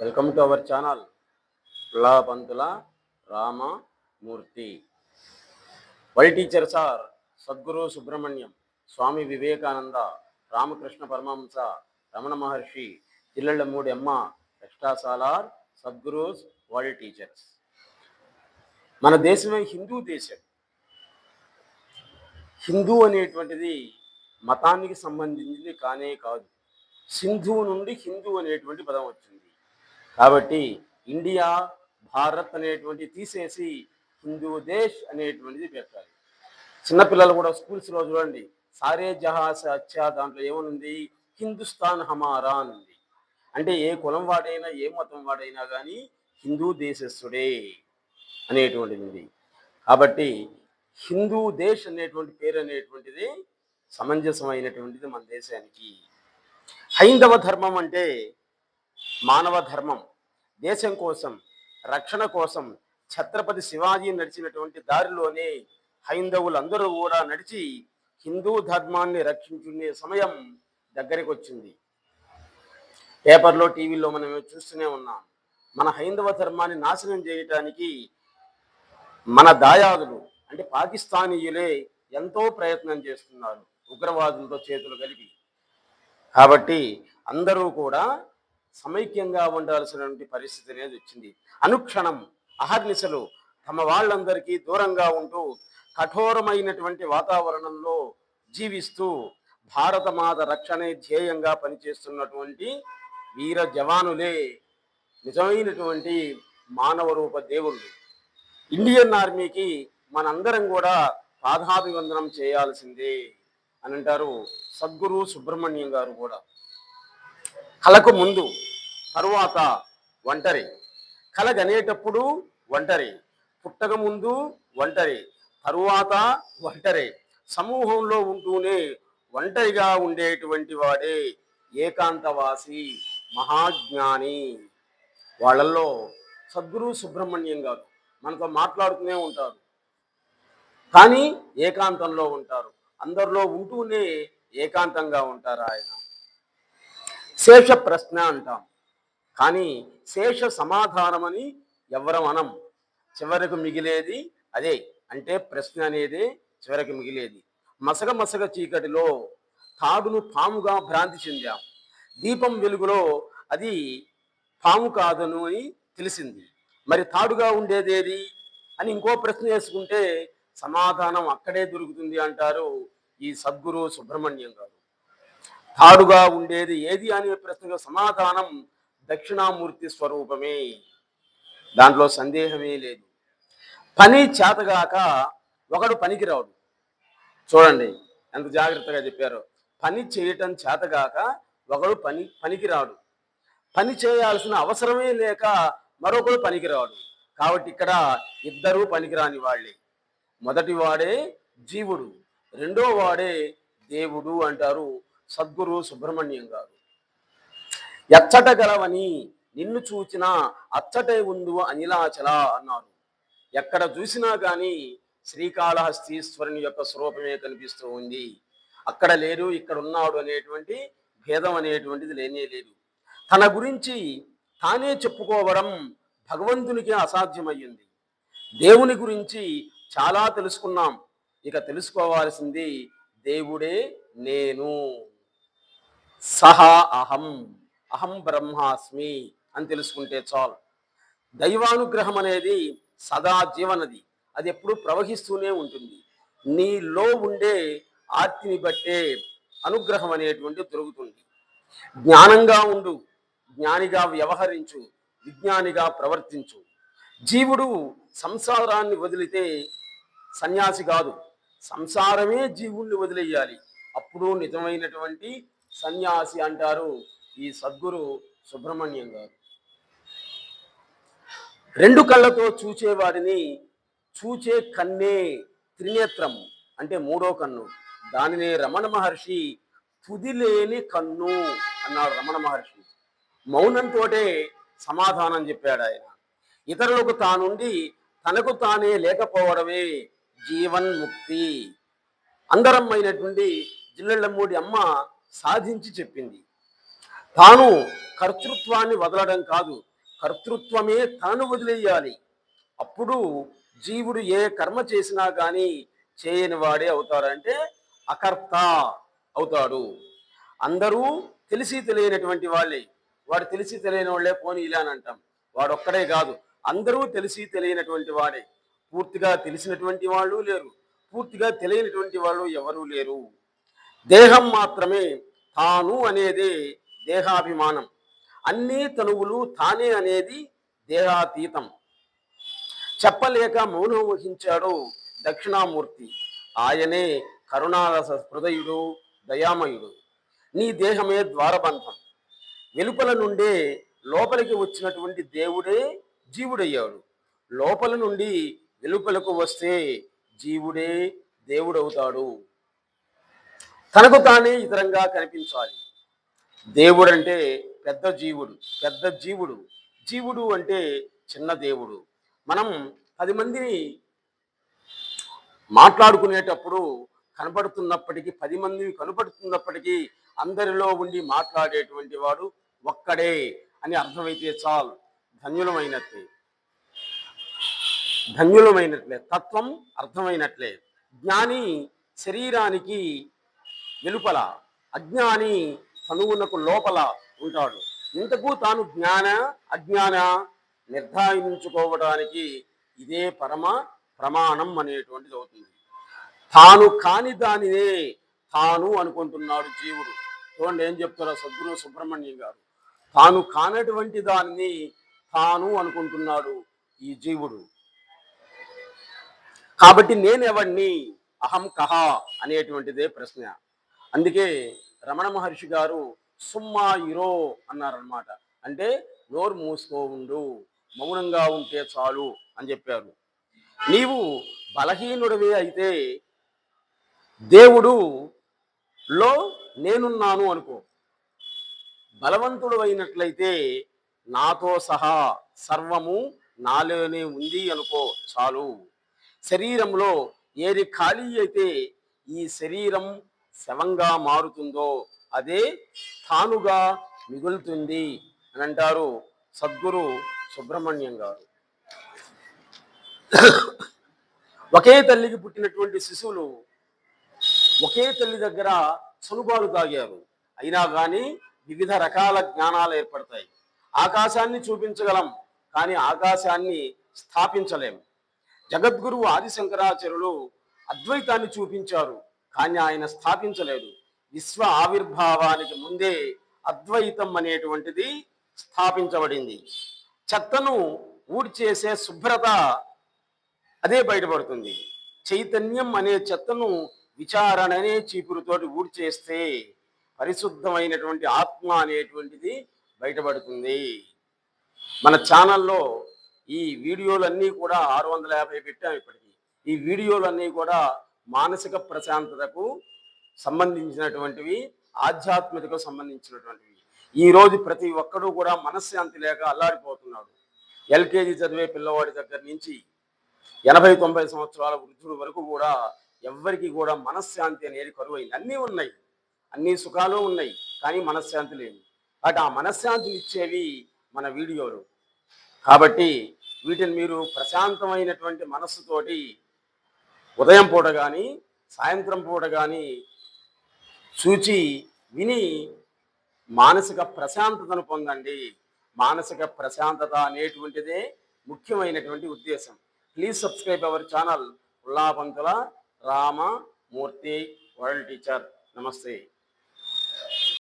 Welcome to our channel Pulla Pantula Ramamurthy why teachers are Sadguru Subrahmanyam Swami Vivekananda Ramakrishna Paramahamsa Ramana Maharshi Jillellamudi Amma ఎక్స్ట్రాసాలార్ సద్గురూస్ world teachers మన దేశమే హిందూ దేశం హిందూ అనేటువంటిది మతానికి సంబంధించింది కానే కాదు సింధు నుండి హిందూ అనేటువంటి పదం వచ్చింది కాబట్టి ఇండియా భారత్ అనేటువంటి తీసేసి హిందూ దేశ్ అనేటువంటిది పెట్టాలి చిన్నపిల్లలు కూడా స్కూల్స్లో చూడండి సారే జహాస్ అచ్చా దాంట్లో ఏమనుంది? హిందుస్థాన్ హమారా అని ఉంది అంటే ఏ కులం వాడైనా ఏ మతం వాడైనా కానీ హిందూ దేశస్థుడే అనేటువంటిది ఉంది. కాబట్టి హిందూ దేశ్ అనేటువంటి పేరు అనేటువంటిది సమంజసమైనటువంటిది మన దేశానికి. హైందవ ధర్మం అంటే మానవ ధర్మం దేశం కోసం రక్షణ కోసం ఛత్రపతి శివాజీ నడిచినటువంటి దారిలోనే హైందవులందరూ కూడా నడిచి హిందూ ధర్మాన్ని రక్షించుకునే సమయం దగ్గరికి వచ్చింది పేపర్లో టీవీలో మనం చూస్తూనే ఉన్నాం. మన హైందవ ధర్మాన్ని నాశనం చేయటానికి మన దాయాదులు అంటే పాకిస్తానీయులే ఎంతో ప్రయత్నం చేస్తున్నారు ఉగ్రవాదులతో చేతులు కలిపి. కాబట్టి అందరూ కూడా సమైక్యంగా ఉండాల్సినటువంటి పరిస్థితి అనేది వచ్చింది. అనుక్షణం అహర్నిశలు తమ వాళ్ళందరికీ దూరంగా ఉంటూ కఠోరమైనటువంటి వాతావరణంలో జీవిస్తూ భారతమాత రక్షణే ధ్యేయంగా పనిచేస్తున్నటువంటి వీర జవానులే నిజమైనటువంటి మానవ రూప దేవుళ్ళు. ఇండియన్ ఆర్మీకి మనందరం కూడా పాదాభివందనం చేయాల్సిందే అని అంటారు సద్గురు సుబ్రహ్మణ్యం గారు కూడా. కళకు ముందు తరువాత ఒంటరి. కలగనేటప్పుడు ఒంటరి. పుట్టక ముందు ఒంటరి. తరువాత ఒంటరి. సమూహంలో ఉంటూనే ఒంటరిగా ఉండేటువంటి వాడే ఏకాంతవాసి మహాజ్ఞాని. వాళ్ళల్లో సద్గురు సుబ్రహ్మణ్యం గారు మనతో మాట్లాడుతూనే ఉంటారు. కానీ ఏకాంతంలో ఉంటారు. అందరిలో ఉంటూనే ఏకాంతంగా ఉంటారు ఆయన. శేష ప్రశ్న అంటాం. కానీ శేష సమాధానమని ఎవరం అనం. చివరకు మిగిలేది అదే. అంటే ప్రశ్న అనేది చివరికి మిగిలేది. మసగ మసగ చీకటిలో తాడును పాముగా భ్రాంతి చెందాం. దీపం వెలుగులో అది పాము కాదను అని తెలిసింది. మరి తాడుగా ఉండేదేది అని ఇంకో ప్రశ్న వేసుకుంటే సమాధానం అక్కడే దొరుకుతుంది అంటారు ఈ సద్గురు సుబ్రహ్మణ్యం గారు. తాడుగా ఉండేది ఏది అనే ప్రశ్నకు సమాధానం దక్షిణామూర్తి స్వరూపమే. దాంట్లో సందేహమే లేదు. పని చేతగాక ఒకడు పనికిరాడు. చూడండి ఎంత జాగ్రత్తగా చెప్పారు. పని చేయటం చేతగాక ఒకడు పని పనికిరాడు. పని చేయాల్సిన అవసరమే లేక మరొకడు పనికిరాడు. కాబట్టి ఇక్కడ ఇద్దరూ పనికిరాని వాళ్ళే. మొదటి వాడే జీవుడు రెండో వాడే దేవుడు అంటారు సద్గురు సుబ్రహ్మణ్యం గారు. ఎచ్చట గలవని నిన్ను చూచినా అచ్చటే ఉందు అనిలాచల అన్నారు ఎక్కడ చూసినా కానీ శ్రీకాళహస్తీశ్వరుని యొక్క స్వరూపమే కనిపిస్తూ ఉంది. అక్కడ లేరు ఇక్కడ ఉన్నాడు అనేటువంటి భేదం అనేటువంటిది లేనే లేదు. తన గురించి తానే చెప్పుకోవడం భగవంతునికి అసాధ్యమయ్యింది. దేవుని గురించి చాలా తెలుసుకున్నాం. ఇక తెలుసుకోవాల్సింది దేవుడే నేను. సహా అహం. అహం బ్రహ్మాస్మి అని తెలుసుకుంటే చాలు. దైవానుగ్రహం అనేది సదా జీవనది. అది ఎప్పుడు ప్రవహిస్తూనే ఉంటుంది. నీలో ఉండే ఆర్తిని బట్టే అనుగ్రహం అనేటువంటి దొరుకుతుంది. జ్ఞానంగా ఉండు జ్ఞానిగా వ్యవహరించు విజ్ఞానిగా ప్రవర్తించు. జీవుడు సంసారాన్ని వదిలితే సన్యాసి కాదు. సంసారమే జీవుణ్ణి వదిలేయాలి. అప్పుడు నిజమైనటువంటి సన్యాసి అంటారు ఈ సద్గురు సుబ్రహ్మణ్యం గారు. రెండు కళ్ళతో చూచేవాడిని చూచే కన్నే త్రినేత్రం అంటే మూడో కన్ను. దానినే రమణ మహర్షి తుదిలేని కన్ను అన్నాడు రమణ మహర్షి. మౌనంతోటే సమాధానం చెప్పాడు ఆయన. ఇతరులకు తానుండి తనకు తానే లేకపోవడమే జీవన్ ముక్తి. అందరం అందరమైనటువంటి జిల్లెళ్ళమ్మూడి అమ్మ సాధించి చెప్పింది. తాను కర్తృత్వాన్ని వదలడం కాదు కర్తృత్వమే తాను వదిలేయాలి. అప్పుడు జీవుడు ఏ కర్మ చేసినా కానీ చేయని వాడే అవుతారంటే అకర్త అవుతాడు. అందరూ తెలిసి తెలియనటువంటి వాళ్ళే. వాడు తెలిసి తెలియని వాళ్ళే పోనీ ఇలా అని అంటాం. వాడు ఒక్కడే కాదు. అందరూ తెలిసి తెలియనటువంటి వాడే. పూర్తిగా తెలిసినటువంటి వాళ్ళు లేరు. పూర్తిగా తెలియనటువంటి వాళ్ళు ఎవరూ లేరు. దేహం మాత్రమే తాను అనేది దేహాభిమానం. అన్ని తనువులు తానే అనేది దేహాతీతం. చెప్పలేక మౌనం వహించాడు దక్షిణామూర్తి. ఆయనే కరుణారస హృదయుడు దయామయుడు. నీ దేహమే ద్వారబంధం. వెలుపల నుండే లోపలికి వచ్చినటువంటి దేవుడే జీవుడయ్యాడు. లోపల నుండి వెలుపలకు వస్తే జీవుడే దేవుడవుతాడు. తనకు తానే ఇతరంగా కనిపించాలి. దేవుడు అంటే పెద్ద జీవుడు పెద్ద జీవుడు. జీవుడు అంటే చిన్న దేవుడు. మనం పది మందిని మాట్లాడుకునేటప్పుడు కనపడుతున్నప్పటికీ పది మందిని కనపడుతున్నప్పటికీ అందరిలో ఉండి మాట్లాడేటువంటి వాడు ఒక్కడే అని అర్థమైతే చాలు. ధన్యులమైనట్లే. ధన్యులమైనట్లే. తత్వం అర్థమైనట్లే. జ్ఞాని శరీరానికి వెలుపల అజ్ఞాని తనువునకు లోపల ఉంటాడు. ఇంతకు తాను జ్ఞాన అజ్ఞాన నిర్ధారించుకోవడానికి ఇదే పరమ ప్రమాణం అనేటువంటిది అవుతుంది. తాను కాని దానినే తాను అనుకుంటున్నాడు జీవుడు. చూడండి ఏం చెప్తారో సద్గురు సుబ్రహ్మణ్యం గారు. తాను కానటువంటి దానిని తాను అనుకుంటున్నాడు ఈ జీవుడు. కాబట్టి నేనెవడిని అహం కహ అనేటువంటిదే ప్రశ్న. అందుకే రమణ మహర్షి గారు సుమ్మా ఇరో అన్నారనమాట అంటే నోరు మూసుకో ఉండు మౌనంగా ఉంటే చాలు అని చెప్పారు. నీవు బలహీనుడివే అయితే దేవుడు లో నేనున్నాను అనుకో. బలవంతుడు అయినట్లయితే నాతో సహా సర్వము నాలోనే ఉంది అనుకో చాలు. శరీరంలో ఏది ఖాళీ అయితే ఈ శరీరం శవంగా మారుతుందో అదే తానుగా మిగులుతుంది అని అంటారు సద్గురు సుబ్రహ్మణ్యం గారు. ఒకే తల్లికి పుట్టినటువంటి శిశువులు ఒకే తల్లి దగ్గర చనుబాలు తాగారు. అయినా కానీ వివిధ రకాల జ్ఞానాలు ఏర్పడతాయి. ఆకాశాన్ని చూపించగలం కానీ ఆకాశాన్ని స్థాపించలేం. జగద్గురువు ఆదిశంకరాచార్యులు అద్వైతాన్ని చూపించారు. కానీ ఆయన స్థాపించలేదు. విశ్వ ఆవిర్భావానికి ముందే అద్వైతం అనేటువంటిది స్థాపించబడింది. చెత్తను ఊడ్చేసే శుభ్రత అదే బయటపడుతుంది. చైతన్యం అనే చెత్తను విచారణ అనే చీపురుతోటి ఊడ్చేస్తే పరిశుద్ధమైనటువంటి ఆత్మ అనేటువంటిది బయటపడుతుంది. మన ఛానల్లో ఈ వీడియోలన్నీ కూడా ఆరు వందల యాభై పెట్టాం ఇప్పటికి. ఈ వీడియోలన్నీ కూడా మానసిక ప్రశాంతతకు సంబంధించినటువంటివి ఆధ్యాత్మికకు సంబంధించినటువంటివి. ఈరోజు ప్రతి ఒక్కరూ కూడా మనశ్శాంతి లేక అల్లాడిపోతున్నాడు. ఎల్కేజీ చదివే పిల్లవాడి దగ్గర నుంచి ఎనభై తొంభై సంవత్సరాల వృద్ధుడు వరకు కూడా ఎవ్వరికి కూడా మనశ్శాంతి అనేది కరువైంది. అన్నీ ఉన్నాయి. అన్ని సుఖాలు ఉన్నాయి కానీ మనశ్శాంతి లేని కాబట్టి ఆ మనశ్శాంతిని ఇచ్చేవి మన వీడియోలు. కాబట్టి వీటిని మీరు ప్రశాంతమైనటువంటి మనస్సుతోటి ఉదయం పూట కానీ సాయంత్రం పూట కానీ చూచి విని మానసిక ప్రశాంతతను పొందండి. మానసిక ప్రశాంతత అనేటువంటిదే ముఖ్యమైనటువంటి ఉద్దేశం. Please subscribe our channel. Ullapantula Rama Murthy world teacher. నమస్తే.